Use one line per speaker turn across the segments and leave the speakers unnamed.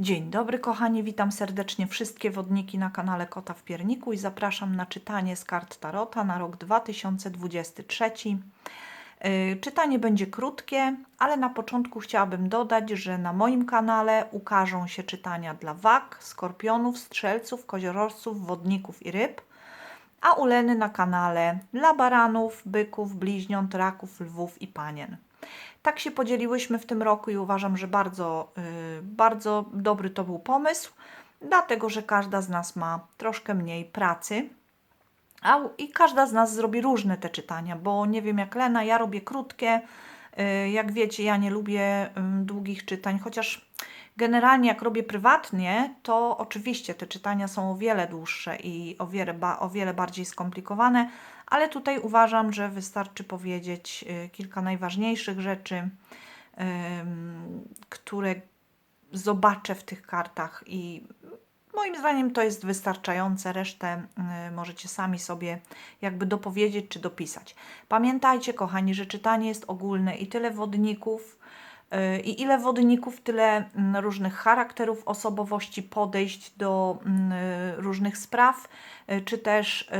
Dzień dobry kochani, witam serdecznie wszystkie wodniki na kanale Kota w Pierniku i zapraszam na czytanie z kart Tarota na rok 2023. Yy, Czytanie będzie krótkie, ale na początku chciałabym dodać, że na moim kanale ukażą się czytania dla wag, skorpionów, strzelców, koziorożców, wodników i ryb, a u Leny na kanale dla baranów, byków, bliźniąt, raków, lwów i panien. Tak się podzieliłyśmy w tym roku i uważam, że bardzo, yy, bardzo dobry to był pomysł, dlatego że każda z nas ma troszkę mniej pracy. A, I każda z nas zrobi różne te czytania, bo nie wiem jak Lena, ja robię krótkie. Yy, Jak wiecie, ja nie lubię długich czytań, chociaż generalnie jak robię prywatnie, to oczywiście te czytania są o wiele dłuższe i o wiele, o wiele bardziej skomplikowane, ale tutaj uważam, że wystarczy powiedzieć y, kilka najważniejszych rzeczy, które zobaczę w tych kartach i moim zdaniem to jest wystarczające. Resztę y, możecie sami sobie jakby dopowiedzieć czy dopisać. Pamiętajcie, kochani, że czytanie jest ogólne i tyle wodników, y, i ile wodników, tyle mm, różnych charakterów, osobowości, podejść do mm, różnych spraw, czy też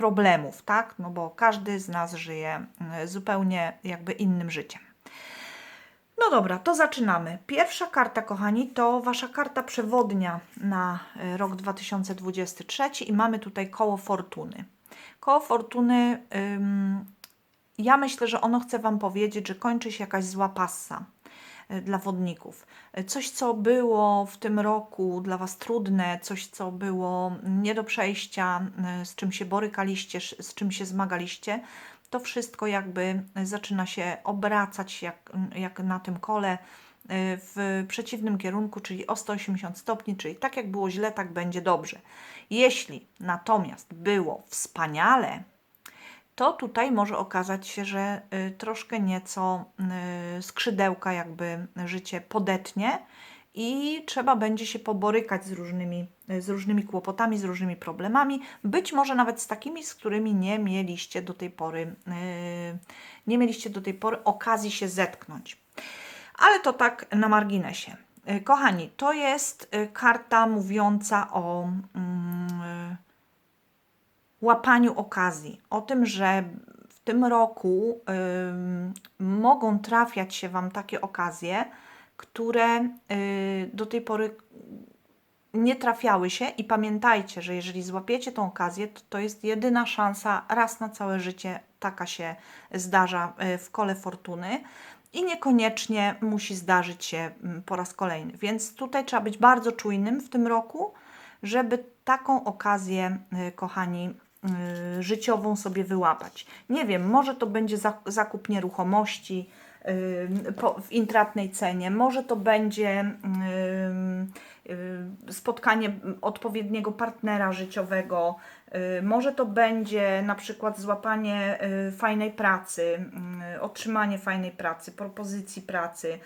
problemów, tak? No bo każdy z nas żyje y, zupełnie jakby innym życiem. No dobra, to zaczynamy. Pierwsza karta, kochani, to wasza karta przewodnia na y, rok 2023 i mamy tutaj koło fortuny. Koło fortuny, ja myślę, że ono chce wam powiedzieć, że kończy się jakaś zła passa y, dla wodników. Y, Coś, co było w tym roku dla Was trudne, coś, co było nie do przejścia, z czym się borykaliście, z czym się zmagaliście, to wszystko jakby zaczyna się obracać jak, jak na tym kole w przeciwnym kierunku, czyli o 180 stopni, czyli tak jak było źle, tak będzie dobrze. Jeśli natomiast było wspaniale, to tutaj może okazać się, że y, troszkę nieco y, skrzydełka jakby życie podetnie i trzeba będzie się poborykać z różnymi, z różnymi kłopotami, z różnymi problemami, być może nawet z takimi, z którymi nie mieliście do tej pory, y, nie mieliście do tej pory okazji się zetknąć. Ale to tak na marginesie. Kochani, to jest karta mówiąca o mm, łapaniu okazji, o tym, że w tym roku ym, mogą trafiać się Wam takie okazje, które y, do tej pory nie trafiały się i pamiętajcie, że jeżeli złapiecie tą okazję, to to jest jedyna szansa raz na całe życie, taka się zdarza y, w kole fortuny i niekoniecznie musi zdarzyć się po raz kolejny. Więc tutaj trzeba być bardzo czujnym w tym roku, żeby taką okazję, y, kochani, y, życiową sobie wyłapać. Nie wiem, może to będzie za- zakup nieruchomości y, w intratnej cenie, może to będzie y, y, spotkanie odpowiedniego partnera życiowego, y, może to będzie na przykład złapanie y, fajnej pracy, y, otrzymanie fajnej pracy, propozycji pracy.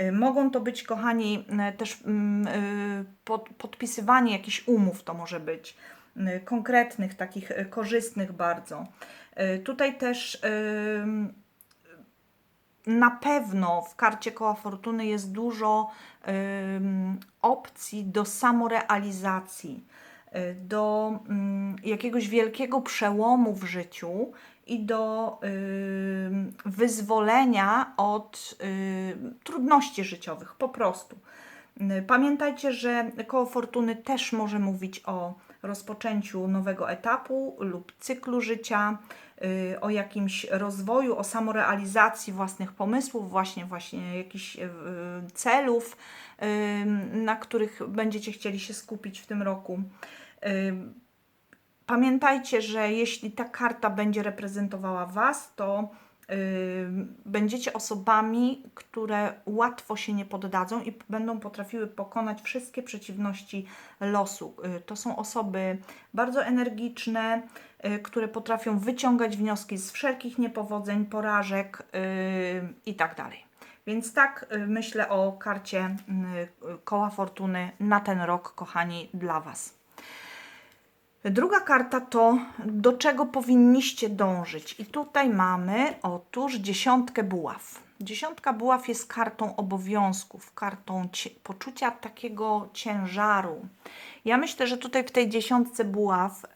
Y, Mogą to być, kochani, y, też mm, y, pod, podpisywanie jakichś umów to może być, y, konkretnych, takich y, korzystnych bardzo. Y, Tutaj też na pewno w karcie koła fortuny jest dużo opcji do samorealizacji, y, do ym, jakiegoś wielkiego przełomu w życiu i do wyzwolenia od trudności życiowych, po prostu. Y, Pamiętajcie, że koło fortuny też może mówić o rozpoczęciu nowego etapu lub cyklu życia, y, o jakimś rozwoju, o samorealizacji własnych pomysłów, właśnie, właśnie jakichś y, celów, y, na których będziecie chcieli się skupić w tym roku. Pamiętajcie, że jeśli ta karta będzie reprezentowała Was, to będziecie osobami, które łatwo się nie poddadzą i będą potrafiły pokonać wszystkie przeciwności losu. Y, to są osoby bardzo energiczne, y, które potrafią wyciągać wnioski z wszelkich niepowodzeń, porażek y, i tak dalej. Więc tak y, myślę o karcie y, koła fortuny na ten rok, kochani, dla Was. Druga karta to do czego powinniście dążyć. I tutaj mamy otóż dziesiątkę buław. Dziesiątka buław jest kartą obowiązków, kartą poczucia takiego ciężaru. Ja myślę, że tutaj w tej dziesiątce buław y,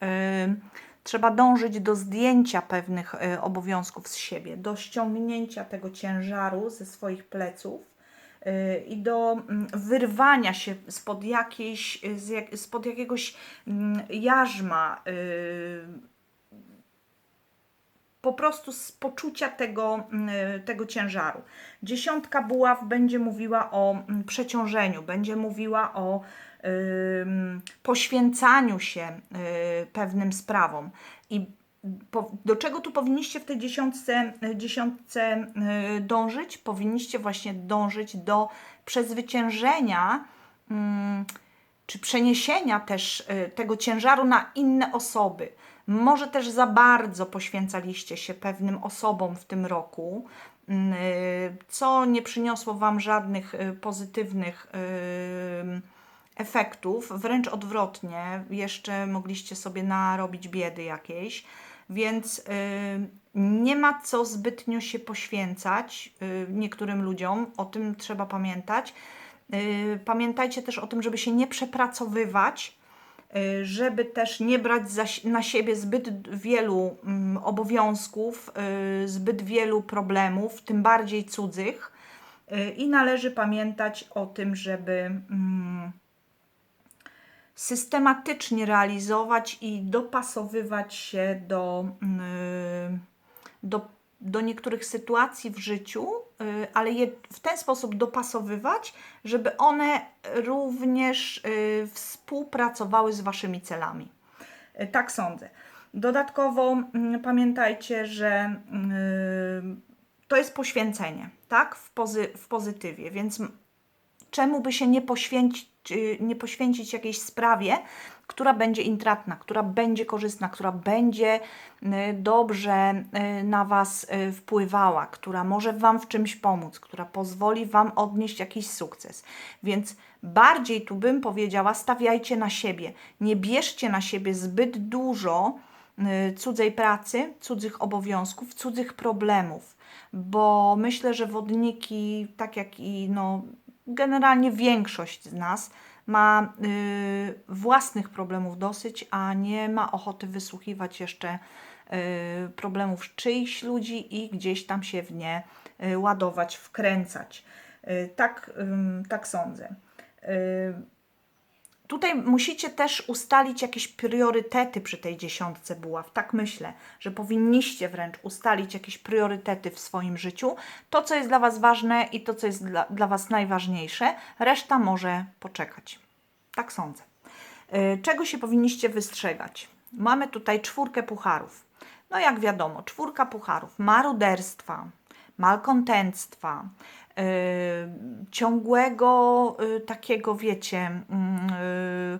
trzeba dążyć do zdjęcia pewnych y, obowiązków z siebie, do ściągnięcia tego ciężaru ze swoich pleców i do mm, wyrwania się spod, jakiejś, y, spod jakiegoś mm, jarzma, y, po prostu z poczucia tego, mm, tego ciężaru. Dziesiątka buław będzie mówiła o mm, przeciążeniu, będzie mówiła o poświęcaniu się y, pewnym sprawom. I do czego tu powinniście w tej dziesiątce, dziesiątce y, dążyć? Powinniście właśnie dążyć do przezwyciężenia mm, czy przeniesienia też y, tego ciężaru na inne osoby. Może też za bardzo poświęcaliście się pewnym osobom w tym roku, mm, y, co nie przyniosło Wam żadnych pozytywnych y, efektów, wręcz odwrotnie, jeszcze mogliście sobie narobić biedy jakiejś, więc y, nie ma co zbytnio się poświęcać y, niektórym ludziom, o tym trzeba pamiętać. Y, Pamiętajcie też o tym, żeby się nie przepracowywać, żeby też nie brać za, na siebie zbyt wielu mm, obowiązków, zbyt wielu problemów, tym bardziej cudzych. I należy pamiętać o tym, żeby mm, systematycznie realizować i dopasowywać się do, mm, do, do niektórych sytuacji w życiu, y, ale je w ten sposób dopasowywać, żeby one również y, współpracowały z Waszymi celami. Y, Tak sądzę. Dodatkowo mm, pamiętajcie, że to jest poświęcenie, tak? W, pozy, w pozytywie, więc czemu by się nie poświęcić, nie poświęcić jakiejś sprawie, która będzie intratna, która będzie korzystna, która będzie y, dobrze y, na Was y, wpływała, która może Wam w czymś pomóc, która pozwoli Wam odnieść jakiś sukces. Więc bardziej tu bym powiedziała, stawiajcie na siebie. Nie bierzcie na siebie zbyt dużo y, cudzej pracy, cudzych obowiązków, cudzych problemów, bo myślę, że wodniki, tak jak i no, generalnie większość z nas, ma y, własnych problemów dosyć, a nie ma ochoty wysłuchiwać jeszcze y, problemów czyichś ludzi i gdzieś tam się w nie y, ładować, wkręcać. Y, tak, ym, tak sądzę. Y, Tutaj musicie też ustalić jakieś priorytety przy tej dziesiątce buław. Tak myślę, że powinniście wręcz ustalić jakieś priorytety w swoim życiu. To, co jest dla Was ważne i to, co jest dla, dla Was najważniejsze, reszta może poczekać. Tak sądzę. Y, Czego się powinniście wystrzegać? Mamy tutaj czwórkę pucharów. No jak wiadomo, czwórka pucharów, maruderstwa, malkontenctwa, ciągłego yy, takiego, wiecie, yy,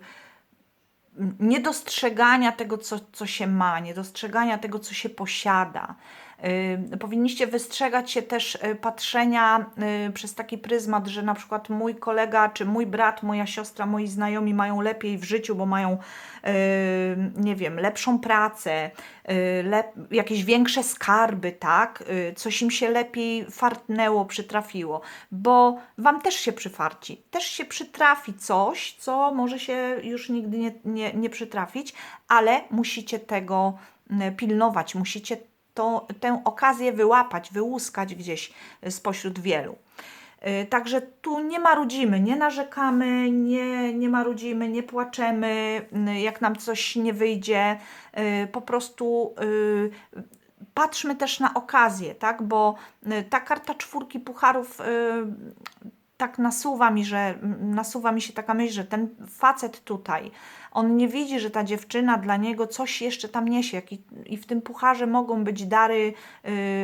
niedostrzegania tego, co, co się ma, niedostrzegania tego, co się posiada. Powinniście wystrzegać się też y, patrzenia y, przez taki pryzmat, że na przykład mój kolega, czy mój brat, moja siostra, moi znajomi mają lepiej w życiu, bo mają, nie wiem, lepszą pracę, y, jakieś większe skarby, tak? Coś im się lepiej fartnęło, przytrafiło, bo Wam też się przyfarci, też się przytrafi coś, co może się już nigdy nie, nie, nie przytrafić, ale musicie tego pilnować, musicie to, tę okazję wyłapać, wyłuskać gdzieś spośród wielu. Y, Także tu nie marudzimy, nie narzekamy, nie, nie marudzimy, nie płaczemy, y, jak nam coś nie wyjdzie. y, Po prostu y, patrzmy też na okazję, tak? Bo y, ta karta czwórki pucharów y, tak nasuwa mi, że nasuwa mi się taka myśl, że ten facet tutaj, on nie widzi, że ta dziewczyna dla niego coś jeszcze tam niesie i, i w tym pucharze mogą być dary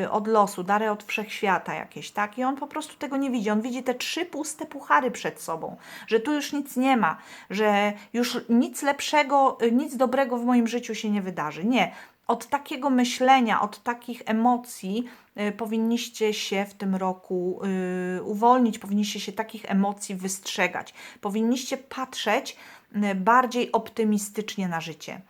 y, od losu, dary od wszechświata jakieś, tak? I on po prostu tego nie widzi. On widzi te trzy puste puchary przed sobą, że tu już nic nie ma, że już nic lepszego, y, nic dobrego w moim życiu się nie wydarzy. Nie. Od takiego myślenia, od takich emocji y, powinniście się w tym roku y, uwolnić, powinniście się takich emocji wystrzegać. Powinniście patrzeć y, bardziej optymistycznie na życie.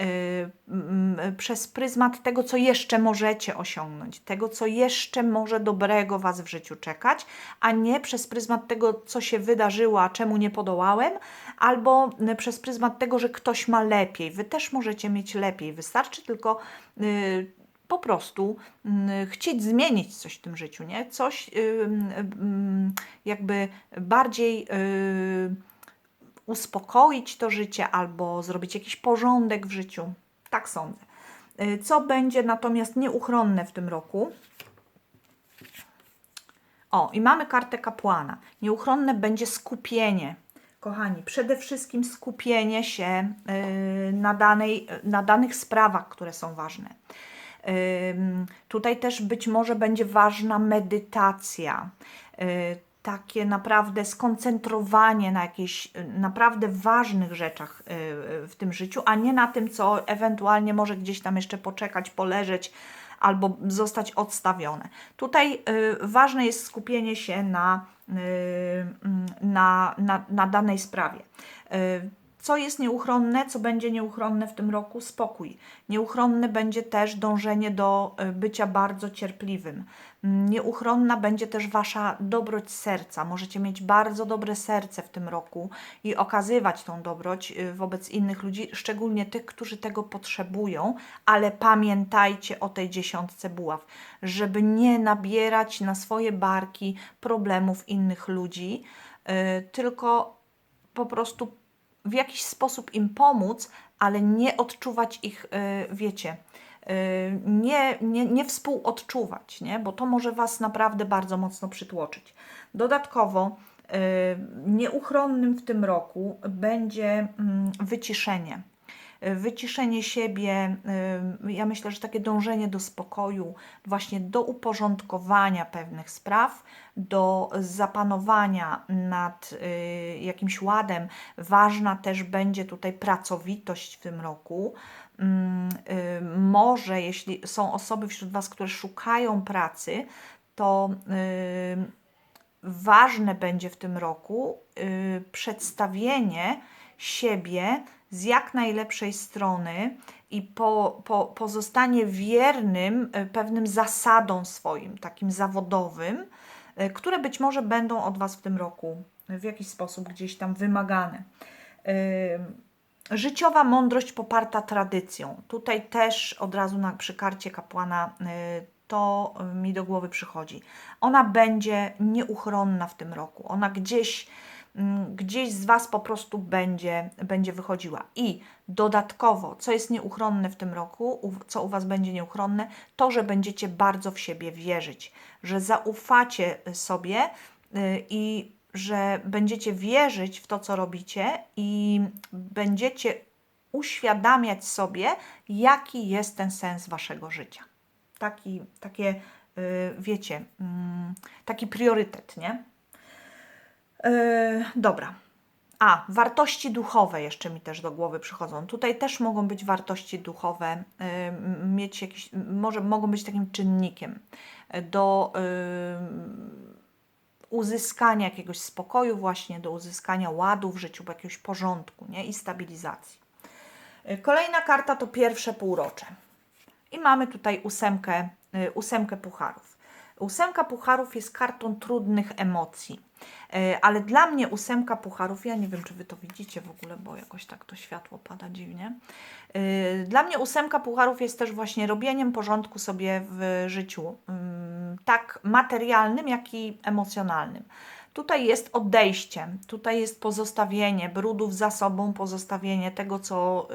Y, mm, przez pryzmat tego, co jeszcze możecie osiągnąć, tego, co jeszcze może dobrego Was w życiu czekać, a nie przez pryzmat tego, co się wydarzyło, a czemu nie podołałem, albo y, przez pryzmat tego, że ktoś ma lepiej. Wy też możecie mieć lepiej. Wystarczy tylko y, po prostu y, chcieć zmienić coś w tym życiu, nie? Coś y, y, y, jakby bardziej y, uspokoić to życie albo zrobić jakiś porządek w życiu. Tak sądzę. Y, Co będzie natomiast nieuchronne w tym roku? O, i mamy kartę kapłana. Nieuchronne będzie skupienie. Kochani, przede wszystkim skupienie się y, na, danej, na danych sprawach, które są ważne. Tutaj też być może będzie ważna medytacja, y, takie naprawdę skoncentrowanie na jakichś y, naprawdę ważnych rzeczach y, y, w tym życiu, a nie na tym, co ewentualnie może gdzieś tam jeszcze poczekać, poleżeć albo zostać odstawione. Tutaj ważne jest skupienie się na, mm, na, na, na danej sprawie. Co jest nieuchronne, co będzie nieuchronne w tym roku? Spokój. Nieuchronne będzie też dążenie do y, bycia bardzo cierpliwym. Nieuchronna będzie też wasza dobroć serca. Możecie mieć bardzo dobre serce w tym roku i okazywać tą dobroć y, wobec innych ludzi, szczególnie tych, którzy tego potrzebują, ale pamiętajcie o tej dziesiątce buław, żeby nie nabierać na swoje barki problemów innych ludzi, y, tylko po prostu w jakiś sposób im pomóc, ale nie odczuwać ich, y, wiecie, y, nie, nie, nie współodczuwać, nie? bo to może Was naprawdę bardzo mocno przytłoczyć. Dodatkowo y, nieuchronnym w tym roku będzie mm, wyciszenie. Wyciszenie siebie, y, ja myślę, że takie dążenie do spokoju, właśnie do uporządkowania pewnych spraw, do zapanowania nad y, jakimś ładem. Ważna też będzie tutaj pracowitość w tym roku. Mm, y, Może, jeśli są osoby wśród Was, które szukają pracy, to ważne będzie w tym roku przedstawienie siebie z jak najlepszej strony i po, po, pozostanie wiernym y, pewnym zasadom swoim, takim zawodowym, y, które być może będą od Was w tym roku w jakiś sposób gdzieś tam wymagane. Y, Życiowa mądrość poparta tradycją. Tutaj też od razu na, przy karcie kapłana to mi do głowy przychodzi. Ona będzie nieuchronna w tym roku. Ona gdzieś, gdzieś z Was po prostu będzie, będzie wychodziła. I dodatkowo, co jest nieuchronne w tym roku, co u Was będzie nieuchronne, to, że będziecie bardzo w siebie wierzyć, że zaufacie sobie y, i że będziecie wierzyć w to, co robicie i będziecie uświadamiać sobie, jaki jest ten sens Waszego życia. Taki, takie, y, wiecie, mm, taki priorytet, nie? Yy, dobra. A, wartości duchowe jeszcze mi też do głowy przychodzą. Tutaj też mogą być wartości duchowe, y, m- mieć jakiś, może mogą być takim czynnikiem do y, uzyskania jakiegoś spokoju, właśnie do uzyskania ładu w życiu, jakiegoś porządku nie? i stabilizacji. Kolejna karta to pierwsze półrocze. I mamy tutaj ósemkę, ósemkę pucharów. Ósemka pucharów jest kartą trudnych emocji. Y, Ale dla mnie ósemka pucharów, ja nie wiem, czy wy to widzicie w ogóle, bo jakoś tak to światło pada dziwnie. Y, Dla mnie ósemka pucharów jest też właśnie robieniem porządku sobie w życiu, ym, tak materialnym, jak i emocjonalnym. Tutaj jest odejście, tutaj jest pozostawienie brudów za sobą, pozostawienie tego, co,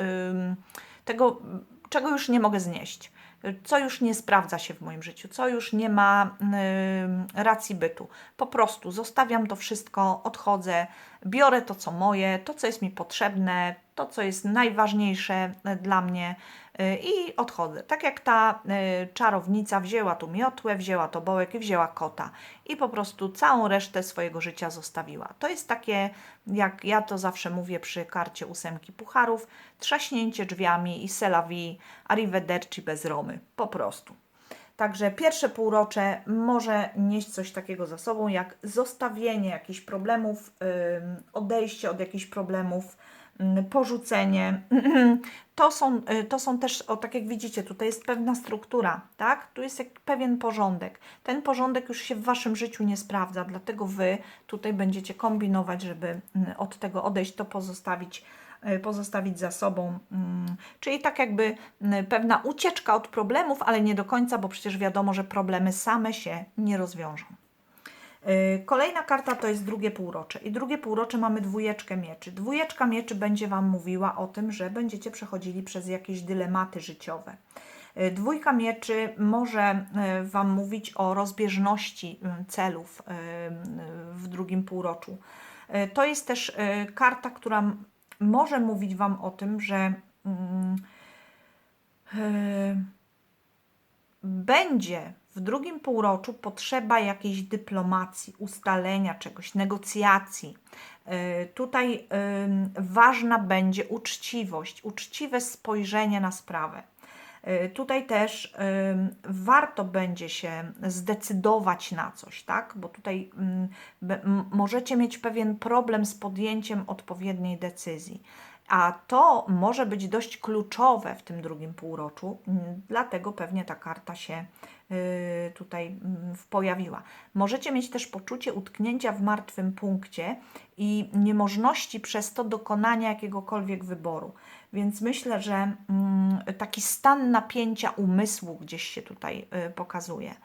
tego, czego już nie mogę znieść, co już nie sprawdza się w moim życiu, co już nie ma ym, racji bytu. Po prostu zostawiam to wszystko, odchodzę, biorę to, co moje, to, co jest mi potrzebne, to, co jest najważniejsze dla mnie y, i odchodzę. Tak jak ta y, czarownica wzięła tu miotłę, wzięła tobołek i wzięła kota i po prostu całą resztę swojego życia zostawiła. To jest takie, jak ja to zawsze mówię przy karcie ósemki pucharów, trzaśnięcie drzwiami i selawi arrivederci bez romy. Po prostu. Także pierwsze półrocze może nieść coś takiego za sobą, jak zostawienie jakichś problemów, odejście od jakichś problemów, porzucenie. To są, y, to są też, o tak jak widzicie, tutaj jest pewna struktura, tak? Tu jest jak pewien porządek. Ten porządek już się w Waszym życiu nie sprawdza, dlatego Wy tutaj będziecie kombinować, żeby mm, od tego odejść, to pozostawić y, pozostawić za sobą. Mm, Czyli tak jakby mm, pewna ucieczka od problemów, ale nie do końca, bo przecież wiadomo, że problemy same się nie rozwiążą. Y, Kolejna karta to jest drugie półrocze. I drugie półrocze mamy dwójeczkę mieczy. Dwójeczka mieczy będzie Wam mówiła o tym, że będziecie przechodzili przez jakieś dylematy życiowe. Y, Dwójka mieczy może y, Wam mówić o rozbieżności celów w drugim półroczu. To jest też karta, która może mówić Wam o tym, że mm, będzie w drugim półroczu potrzeba jakiejś dyplomacji, ustalenia czegoś, negocjacji. Y, Tutaj ważna będzie uczciwość, uczciwe spojrzenie na sprawę. Y, Tutaj też warto będzie się zdecydować na coś, tak? Bo tutaj możecie mieć pewien problem z podjęciem odpowiedniej decyzji. A to może być dość kluczowe w tym drugim półroczu, mm, dlatego pewnie ta karta się y, tutaj mm, pojawiła. Możecie mieć też poczucie utknięcia w martwym punkcie i niemożności przez to dokonania jakiegokolwiek wyboru. Więc myślę, że mm, taki stan napięcia umysłu gdzieś się tutaj y, pokazuje.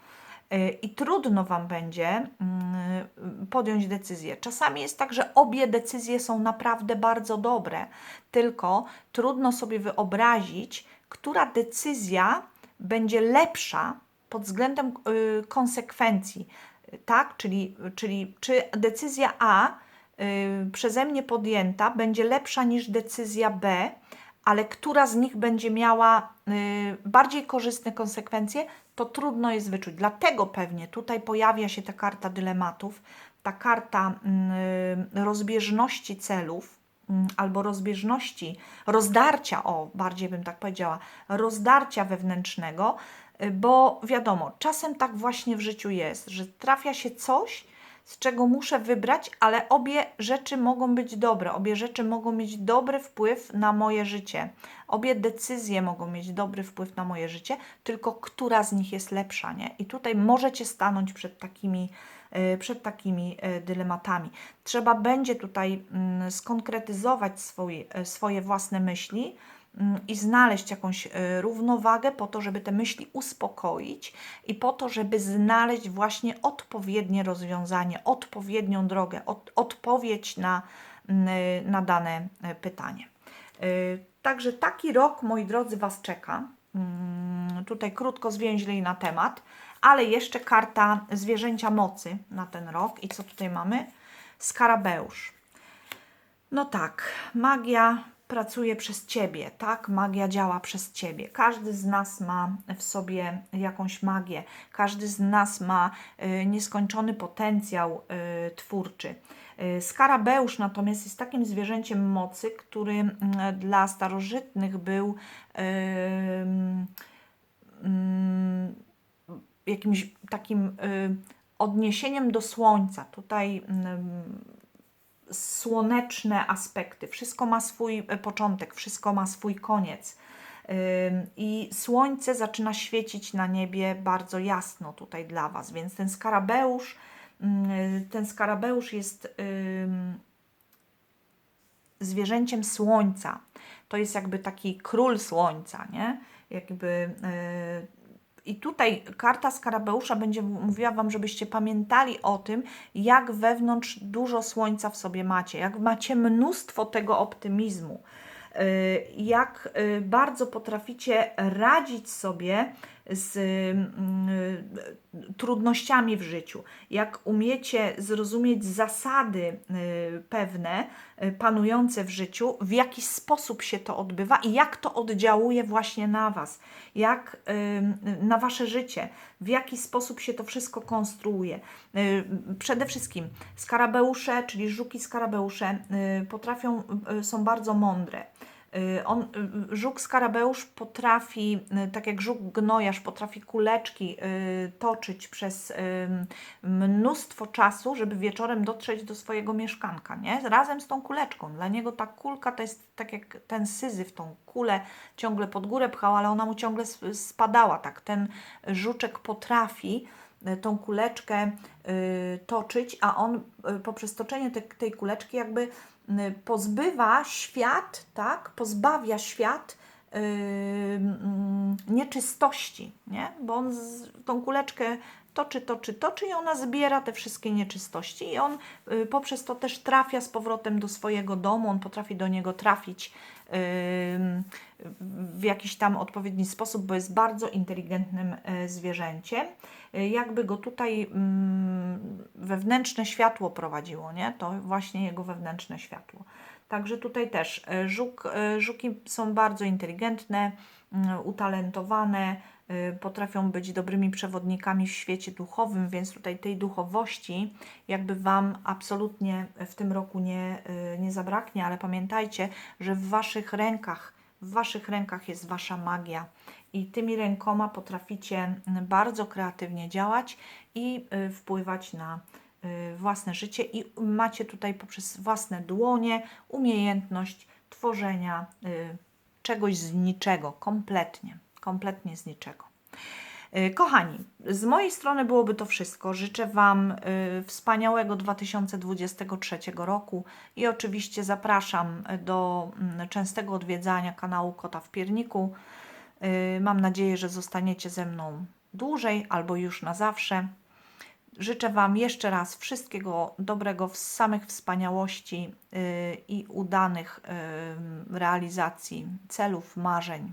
Y, I trudno Wam będzie mm, podjąć decyzję. Czasami jest tak, że obie decyzje są naprawdę bardzo dobre, tylko trudno sobie wyobrazić, która decyzja będzie lepsza pod względem y, konsekwencji. Tak? Czyli, czyli czy decyzja A y, przeze mnie podjęta będzie lepsza niż decyzja B, ale która z nich będzie miała y, bardziej korzystne konsekwencje, to trudno jest wyczuć. Dlatego pewnie tutaj pojawia się ta karta dylematów, ta karta y, rozbieżności celów, mm, albo rozbieżności, rozdarcia, o, bardziej bym tak powiedziała, rozdarcia wewnętrznego, y, bo wiadomo, czasem tak właśnie w życiu jest, że trafia się coś, z czego muszę wybrać, ale obie rzeczy mogą być dobre, obie rzeczy mogą mieć dobry wpływ na moje życie. Obie decyzje mogą mieć dobry wpływ na moje życie, tylko która z nich jest lepsza, nie? I tutaj możecie stanąć przed takimi, y, przed takimi y, dylematami. Trzeba będzie tutaj mm, skonkretyzować swój, y, swoje własne myśli i znaleźć jakąś y, równowagę po to, żeby te myśli uspokoić i po to, żeby znaleźć właśnie odpowiednie rozwiązanie, odpowiednią drogę, od, odpowiedź na, mm, y, na dane y, pytanie. Także taki rok, moi drodzy, Was czeka. Mm, Tutaj krótko zwięźlej na temat, ale jeszcze karta zwierzęcia mocy na ten rok. I co tutaj mamy? Skarabeusz. No tak, magia pracuje przez ciebie, tak? Magia działa przez ciebie. Każdy z nas ma w sobie jakąś magię, każdy z nas ma y, nieskończony potencjał y, twórczy. Y, Skarabeusz natomiast jest takim zwierzęciem mocy, który mm, dla starożytnych był ym, jakimś takim odniesieniem do słońca. Tutaj słoneczne aspekty. Wszystko ma swój e, początek, wszystko ma swój koniec. I słońce zaczyna świecić na niebie bardzo jasno tutaj dla Was, więc ten skarabeusz, ym, ten skarabeusz jest zwierzęciem słońca. To jest jakby taki król słońca, nie? Jakby. I tutaj karta Skarabeusza będzie mówiła Wam, żebyście pamiętali o tym, jak wewnątrz dużo słońca w sobie macie, jak macie mnóstwo tego optymizmu, y, jak y, bardzo potraficie radzić sobie z y, trudnościami w życiu, jak umiecie zrozumieć zasady y, pewne y, panujące w życiu, w jaki sposób się to odbywa i jak to oddziałuje właśnie na Was, jak na Wasze życie, w jaki sposób się to wszystko konstruuje. Przede wszystkim skarabeusze, czyli żuki skarabeusze, potrafią, są bardzo mądre. Y, On, y, żuk skarabeusz potrafi, y, tak jak żuk gnojarz, potrafi kuleczki y, toczyć przez mnóstwo czasu, żeby wieczorem dotrzeć do swojego mieszkanka, nie? Razem z tą kuleczką. Dla niego ta kulka to jest tak jak ten syzyf, tą kulę ciągle pod górę pchał, ale ona mu ciągle sp- spadała. Tak ten żuczek potrafi y, tą kuleczkę y, toczyć, a on y, poprzez toczenie te, tej kuleczki jakby y, pozbywa świat, tak? Pozbawia świat y, mm, nieczystości, nie? Bo on z, tą kuleczkę toczy, toczy, toczy i ona zbiera te wszystkie nieczystości i on y, poprzez to też trafia z powrotem do swojego domu, on potrafi do niego trafić w jakiś tam odpowiedni sposób, bo jest bardzo inteligentnym y, zwierzęciem. Y, Jakby go tutaj wewnętrzne światło prowadziło, nie? To właśnie jego wewnętrzne światło. Także tutaj też żuk, żuki są bardzo inteligentne, utalentowane, potrafią być dobrymi przewodnikami w świecie duchowym, więc tutaj tej duchowości jakby Wam absolutnie w tym roku nie, y, nie zabraknie, ale pamiętajcie, że w Waszych rękach, w Waszych rękach jest Wasza magia i tymi rękoma potraficie bardzo kreatywnie działać i y, wpływać na y, własne życie i macie tutaj poprzez własne dłonie umiejętność tworzenia y, czegoś z niczego, kompletnie, kompletnie z niczego. Y, Kochani, z mojej strony byłoby to wszystko. Życzę Wam y, wspaniałego 2023 roku i oczywiście zapraszam do mm, częstego odwiedzania kanału Kota w Pierniku. Y, Mam nadzieję, że zostaniecie ze mną dłużej albo już na zawsze. Życzę Wam jeszcze raz wszystkiego dobrego, samych wspaniałości i udanych realizacji celów, marzeń.